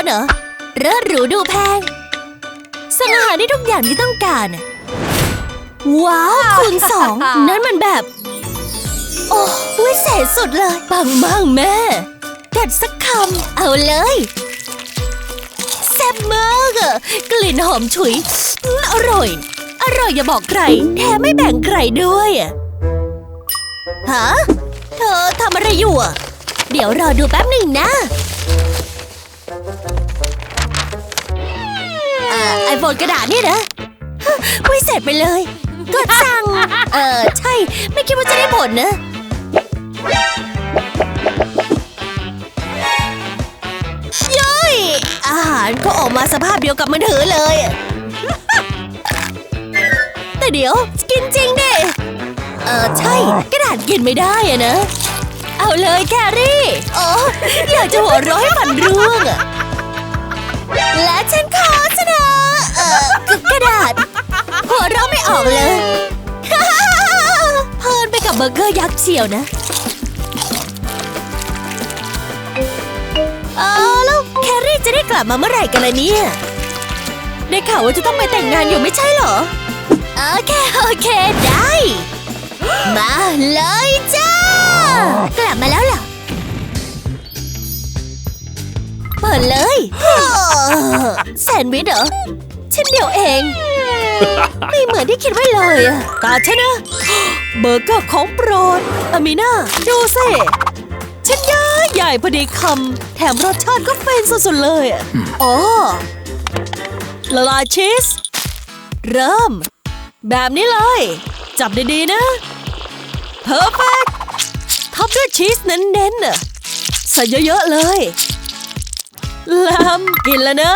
นเหรอเลิศหรูดูแพงสั่งอาหารได้ทุกอย่างที่ต้องการอะว้าวคูณสองนั่นมันแบบ โอ้วิเศษสุดเลย ปังมากแม่กัดสักคำเอาเลยแซ่บมากอะกลิ่นหอมฉุยอืมอร่อย อร่อยอย่าบอกใคร แถมไม่แบ่งใครด้วยอะฮะ เธอทำอะไรอยู่อะเดี๋ยวรอดูแป๊บหนึ่งนะอ่า ไอโฟนกระดาษนี่นะฮะวิเศษไปเลยกดสั่ง เออใช่ ไม่คิดว่าจะได้ผลนะ ย้อยอาหารก็ออกมาสภาพเดียวกับมือถือเลย แต่เดี๋ยว กินจริงดิ เออใช่ กระดาษกินไม่ได้อะนะ เอาเลยแครี่ โอ้อยากจะหัวเร้อยฟันร่วงอะและฉันขอชนะเออกระดาษ หัวเราะไม่ออกเลยเพลินไปกับเบอร์เกอร์ยักษ์เชียวนะเออแล้วแครี่จะได้กลับมาเมื่อไหร่กันล่ะเนี่ยได้ข่าวว่าจะต้องไปแต่งงานอยู่ไม่ใช่เหรอ โอเค โอเค ได้ มาเลย กลับมาแล้วเหรอ เปิดเลยเออแซนด์วิชเหรอชิ้นเดียวเอง ไม่เหมือนที่คิดไว้เลยอะตาฉันนะ เบอร์เกอร์ของโปรดอามีนาดูสิชิ้นใหญ่ใหญ่พอดีคำ แถมรสชาติก็เป็นสุดๆเลยอะอ๋อละลายชีส เริ่ม แบบนี้เลย จับดีๆนะเพอร์เฟก ท็อปด้วยชีสเน้นๆน่ะใส่เยอะๆเลยแลมกินแล้วนะ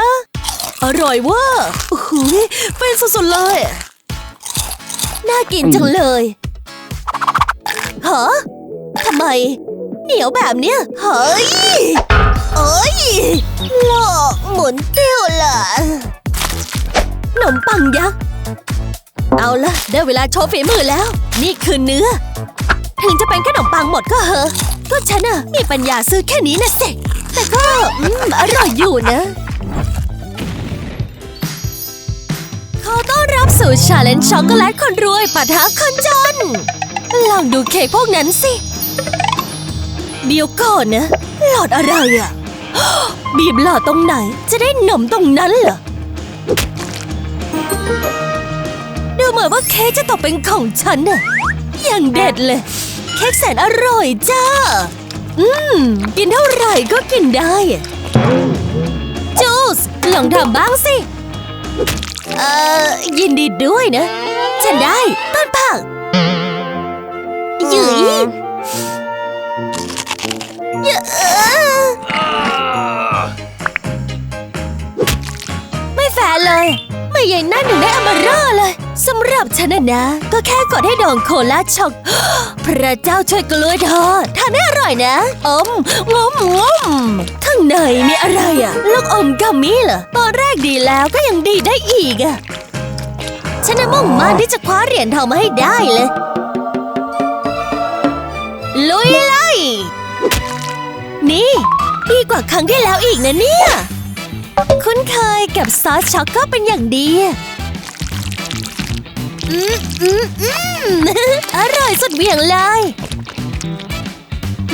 อร่อยเว่าโอ้โหเป็นสุดๆเลย น่ากินจังเลยฮะทำไม เหนียวแบบเนี้ย เฮ้ยเอ้ยหลอกหมุนเตี้ยวล่ะขนมปังยักษ์เอาละได้เวลาโชว์ฝีมือแล้ว นี่คือเนื้อ ถึงจะเป็นขนมปังหมดก็เหอะก็ฉันอะมีปัญญาซื้อแค่นี้นะสิแต่ก็อืมอร่อยอยู่นะ ขอต้อนรับสู่ชาเลนจ์ช็อกโกแลตคนรวยปะทะคนจน ลองดูเค้กพวกนั้นสิ เดี๋ยวก่อนนะ หลอดอะไรอะบีบหลอดตรงไหนจะได้หนมตรงนั้นเหรอ ดูเหมือนว่าเค้กจะตกเป็นของฉันน่ะ อย่างเด็ดเลย เค้กแสนอร่อยจ้า อืม กินเท่าไหร่ก็กินได้อะจูสลองทำบ้างสิ เอ่อ ยินดีด้วยนะ ฉันได้ต้นผักหยุยเยอะไม่แฟร์เลย ไม่ใหญ่นั่นหนึ่งได้อมาร่าเลยสำหรับฉันน่ะนะ ก็แค่กดให้โดนโคลาช็อก พระเจ้าช่วยกล้วยทอดทานได้อร่อยนะ อมงมงมข้างในมีอะไรอะลูกอมกัมมี่เหรอ ตอนแรกดีแล้วก็ยังดีได้อีกอะฉันน่ะมุ่งมั่นที่จะคว้าเหรียญทองมาให้ได้เลย ลุยเลย นี่ดีกว่าครั้งที่แล้วอีกนะเนี่ย คุ้นเคยกับซอสช็อกโก็เป็นอย่างดี อืมอืมอืมอร่อยสุดเหวี่ยงเลย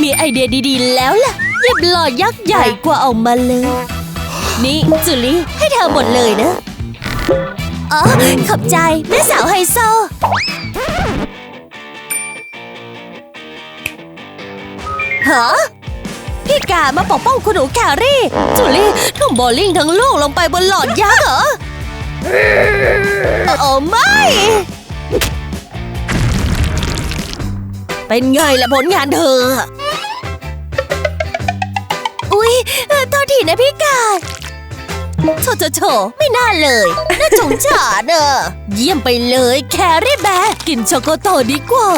มีไอเดียดีๆแล้วล่ะหยิบหลอดยักษ์ใหญ่กว่าออกมาเลย นี่จุลี่ให้เธอหมดเลยนะ อ๋อ ขอบใจแม่สาวไฮโซฮะพี่กามาปกป้องคุณหนูแครี่ จูลี่ทุ่มโบลิ่งทั้งลูกลงไปบนหลอดยักษ์เหรอ โอ้ไม่ เป็นไงล่ะผลงานเธอ อุ๊ยเอ่อโทษทีนะพี่กาดโถโถโถไม่น่าเลยน่าสงสารเนอะเยี่ยมไปเลยแครี่แบร์กินช็อกโกโตดีกว่า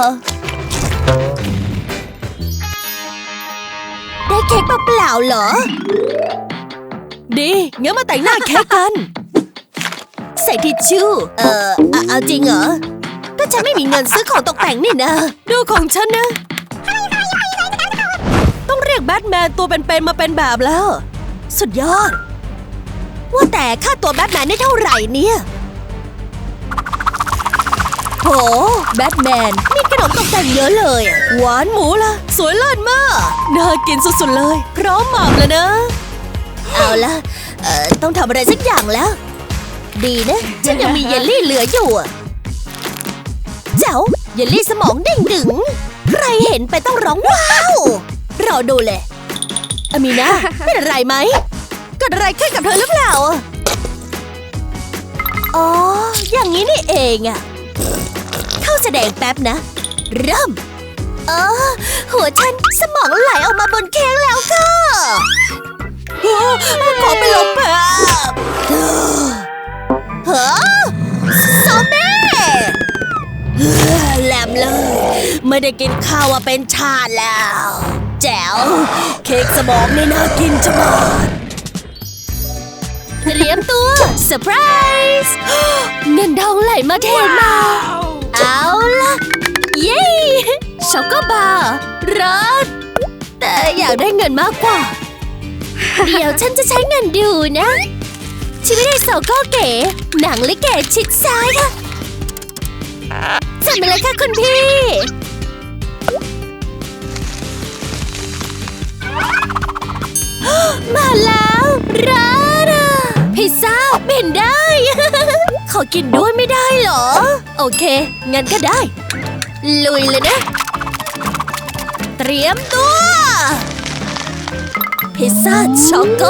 ได้เค้กเปล่าๆเหรอดี งั้นมาแต่งหน้าเค้กกัน ใส่ทิชชู่ เอ่อเอาเอาจริงเหรอ ก็ฉันไม่มีเงินซื้อของตกแต่งนี่นะ ดูของฉันนะ ต้องเรียกแบทแมนตัวเป็นๆมาเป็นแบบแล้ว สุดยอด ว่าแต่ค่าตัวแบทแมนได้เท่าไหร่เนี่ย โห แบทแมน มีขนมตกแต่งเยอะเลยอะหวานหมูล่ะสวยเลิศมาก น่ากินสุดๆเลย พร้อมหม่ำเลยนะ เอาละเอ่อต้องทำอะไรสักอย่างแล้ว ดีนะฉันยังมีเยลลี่เหลืออยู่เจ้าเยลลี่สมองเด้งดึง ใครเห็นไปต้องร้องว้าวรอดูเลยอามีนาเป็นอะไรไหมเกิดอะไรขึ้นกับเธอหรือเปล่าอ๋อ อย่างนี้นี่เองอะเข้าแสดงแป๊บนะ เริ่มเออหัวฉันสมองไหลออกมาบนเค้กแล้วก็เออขอไปลบแป๊บเออเฮ้อซอมบี้เฮ้อแหลมเลย ไม่ได้กินข้าวมาเป็นชาติแล้ว แจ๋ว เค้กสมองนี่น่ากินจังเลยเตรียมตัวเซอร์ไพรส์เงินทองไหลมาเทมา เอาล่ะ เย้ช็อกโกบาร์รัดแต่อยากได้เงินมากกว่า เดี๋ยวฉันจะใช้เงินดูนะ ชีวิตไอโซก็เก๋ หนังลิเกชิดซ้ายค่ะจัดไปเลยค่ะคุณพี่ มาแล้วร้านอะพิซซ่าเป็นได้ ขอกินด้วยไม่ได้เหรอ โอเค งั้นก็ได้ ลุยเลยนะ เตรียมตัว พิซซ่าช็อกโก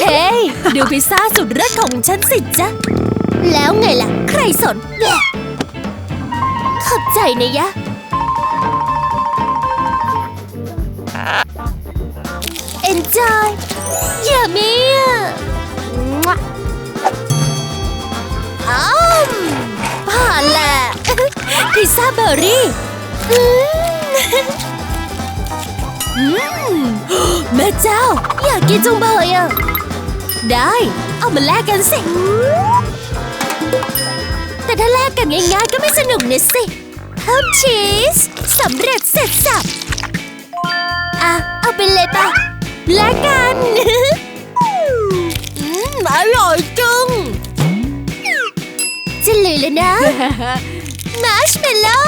เฮ้ย ดูพิซซ่าสุดเลิศของฉันสิจ๊ะ แล้วไงล่ะ ใครสนแย่ขอบใจนะยะ enjoy อย่ามีอะอ้าวผ่านแหละพิซซ่าเบอร์รี่อืมอืม แม่เจ้า อยากกินจุงเบยอะ ได้ เอามาแลกกันสิ แต่ถ้าแลกกันง่ายๆก็ไม่สนุกนะสิ เพิ่มชีสสำเร็จเสร็จสับอะ เอาไปเลยปะแลกกันอืมอร่อยจังจะเลยเลยนะ มาร์ชเมลโล่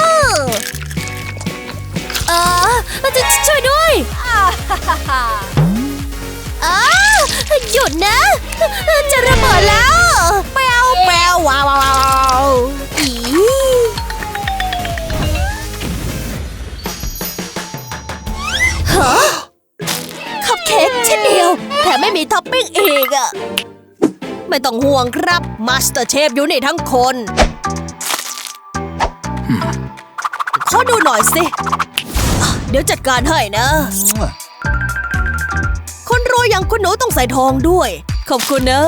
อ้าหยุดนะ จะระเบิดแล้วแปวแปวว้าวว้าวว้าวอีฮะคัพเค้กชิ้นเดียวแถมไม่มีท็อปปิ้งอีกอะไม่ต้องห่วงครับมาสเตอร์เชฟอยู่นี่ทั้งคนขอดูหน่อยสิอะเดี๋ยวจัดการให้นะคน รวยอย่างคุณหนูต้องใส่ทองด้วย ขอบคุณนะ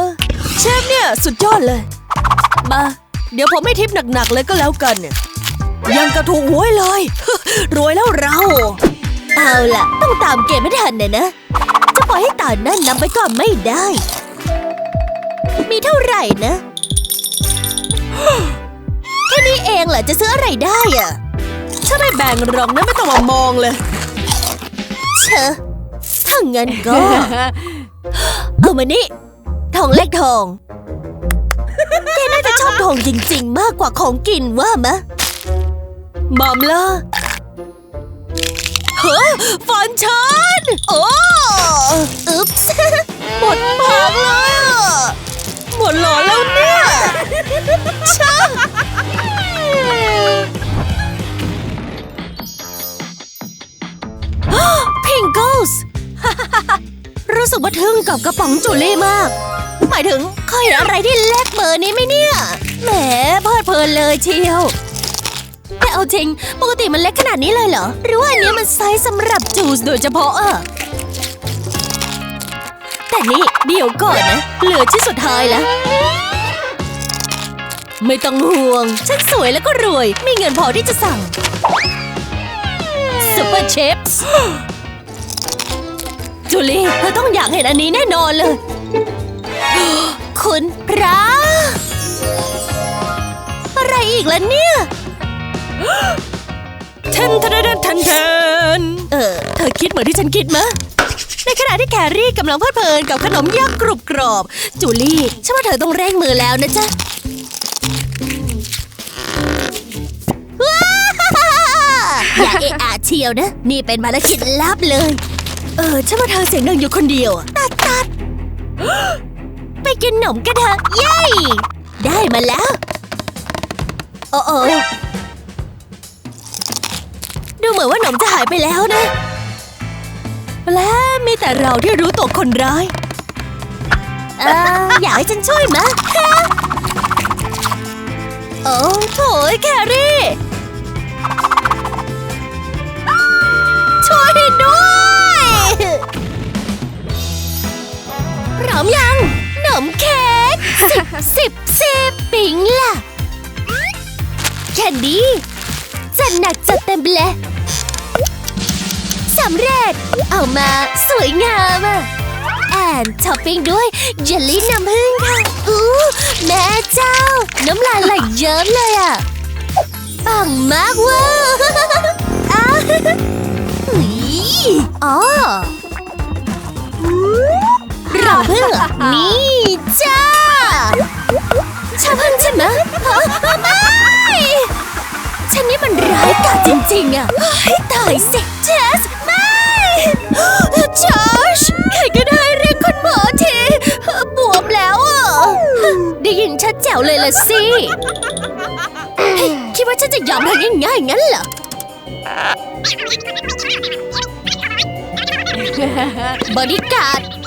เชฟเนี่ย สุดยอดเลย มา เดี๋ยวผมไม่ทิปหนักๆเลยก็แล้วกัน ยังกระถูกหวยเลย รวยแล้วเรา เอาล่ะ ต้องตามเกมไม่ทันเนี่ยนะ จะปล่อยให้ตานั่นนำไปก่อนไม่ได้ มีเท่าไหร่นะ แค่นี้เองเหรอจะซื้ออะไรได้อะถ้าไม่แบ่งหรอกนะไม่ต้องมามองเลย เชอะ งั้นก็ เอามานี่ทองเล็กทอง แกน่าจะชอบทองจริง ๆ มากกว่าของกินว่ามะมอมล่ะเฮ้อฟันฉันโอ้อึ๊บส์หมดปากเลยอะหมดหลอดแล้วเนี่ยช่างพิง สึกว่าทึ่งกับกระป๋องจูเล่มาก หมายถึงเคยเห็นอะไรที่เล็กเบอร์นี้ไหมเนี่ย แหมเพลิดเพลินเลยเชียวแต่เอาจริง ปกติมันเล็กขนาดนี้เลยเหรอ หรือว่าอันนี้มันไซส์สำหรับจูสโดยเฉพาะอะแต่นี่เดี๋ยวก่อนนะ เหลือชิ้นสุดท้ายแล้ว ไม่ต้องห่วง ฉันสวยแล้วก็รวย มีเงินพอที่จะสั่งซูเปอร์เชฟส์ จูลี่เธอต้องอยากเห็นอันนี้แน่นอนเลย คุณพระ อะไรอีกล่ะเนี่ยเทนเทนเทนเทนเทนเออ เธอคิดเหมือนที่ฉันคิดมะ ในขณะที่แครี่กำลังเพลิดเพลินกับขนมยักษ์กรุบกรอบ จูลี่ฉันว่าเธอต้องเร่งมือแล้วนะจ๊ะอย่าเอะอะเชียวนะ นี่เป็นภารกิจลับเลย เออฉันว่าเธอเสียงดังอยู่คนเดียว ตัดตัด ไปกินขนมกันเถอะเย้ ได้มาแล้ว โอ้โอดูเหมือนว่าหนมจะหายไปแล้วนะ และมีแต่เราที่รู้ตัวคนร้าย เอออยากให้ฉันช่วยมะฮะโอ้โถยแครี่ ช่วยด้วย อมยังหนมเค้กสิบสิบสิบปิงล่ะ แค่นี้จัดหนักจัดเต็มไปเลยสำเร็จ เอามาสวยงามอะ แอนท็อปปิ้งด้วยเยลลี่น้ำผึ้งค่ะ อู้แม่เจ้า น้ำลายไหลเยิ้มเลยอะ ปังมากเว้ยอ๋อ ราเพิ่งเหรอนี่จ้าชาเพิ่งใช่ไหมฮะไม่ ฉันนี่มันร้ายกาจจริงๆอะให้ตายสิเจสไม่จอชใครก็ได้เรียกคุณหมอทีบวมแล้วอะได้ยินชัดแจ๋วเลยละสิเฮ้ยคิดว่าฉันจะยอมเธอง่ายๆงั้นเหรอบอดี้การ์ดเธ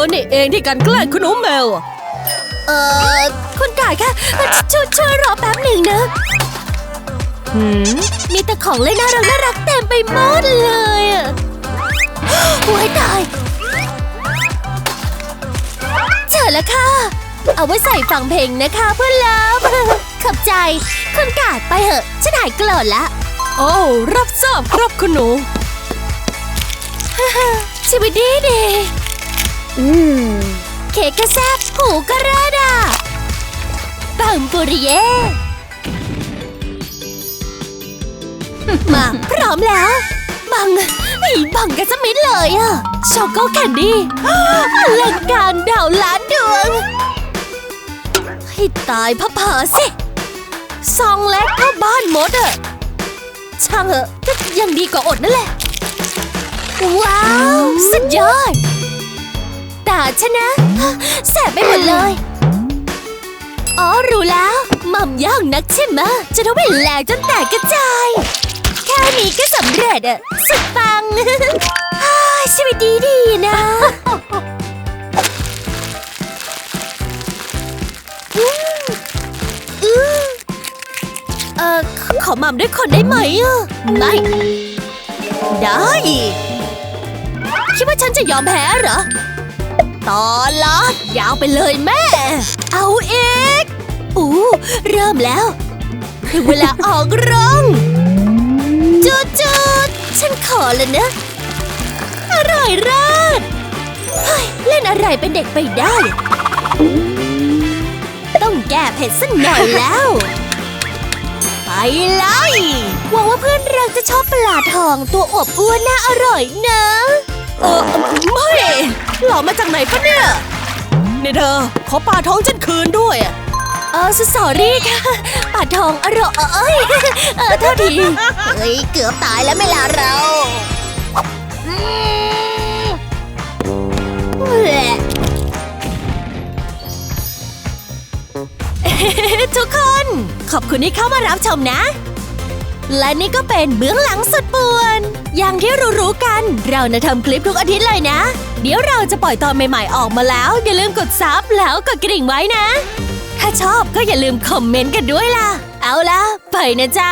อนี่เองที่กันแกล้งคุณหนูแมวอะเอ่อคุณกายคะช่วยช่วยรอแป๊บหนึ่งนะหืมมีแต่ของเล่นน่ารักน่ารักเต็มไปหมดเลยอะโอ้ยตายเจอแล้วค่ะ เอาไว้ใส่ฟังเพลงนะคะเพื่อนเลิฟขอบใจ คุณกาดไปเหอะ ฉันหายโกรธละ โอ้รับทราบครับคุณหนูชีวิตดีดี อืม เค้กก็แซ่บหูก็เลิศอะปังปุริเย่มาพร้อมแล้ว บังไอ้บังกันสมิธเลยอะช็อกโกแคนดี้อลังการดาวล้านดวง ให้ตายพะผาสิซองเล็กเท่าบ้านมดอะช่างเหอะก็ยังดีกว่าอดนั่นแหละ ว้าว สุดยอด ตาฉันนะ แสบไปหมดเลย อ๋อ รู้แล้วหม่ำย่างนักใช่ไหมจะทำให้แหลกจนแตกกระจาย แค่นี้ก็สำเร็จอะสุดปังชีวิตดีดีๆนะอือเอ่อขอหม่ำด้วยคนได้ไหมอะไม่ ได้ คิดว่าฉันจะยอมแพ้เหรอ ตอนละยาวไปเลยแม่ เอาอีกอู้เริ่มแล้วถึงเวลาออกร้องจุดจุดฉันขอแล้วนะ อร่อยเลิศเฮ้ยเล่นอะไรเป็นเด็กไปได้ ต้องแก้เผ็ดสักหน่อยแล้ว ไปเลยหวังว่าเพื่อนเราจะชอบปลาทองตัวอบอ้วนน่าอร่อยนะ เออไม่ หลอกมาจากไหนปะเนี่ยนี่เธอขอปลาท้องฉันคืนด้วยอะเออสอรี่ค่ะปลาทองอร่อยเอ้ยเออโทษทีเฮ้ยเกือบตายแล้วไม่ล่ะเราอืมแหละทุกคน ขอบคุณที่เข้ามารับชมนะ และนี่ก็เป็นเบื้องหลังสุดป่วน อย่างที่รู้ๆกัน เรานะทำคลิปทุกอาทิตย์เลยนะ เดี๋ยวเราจะปล่อยตอนใหม่ๆออกมาแล้ว อย่าลืมกดซับแล้วกดกระดิ่งไว้นะ ถ้าชอบก็อย่าลืมคอมเมนต์กันด้วยล่ะ เอาล่ะ ไปนะจ๊ะ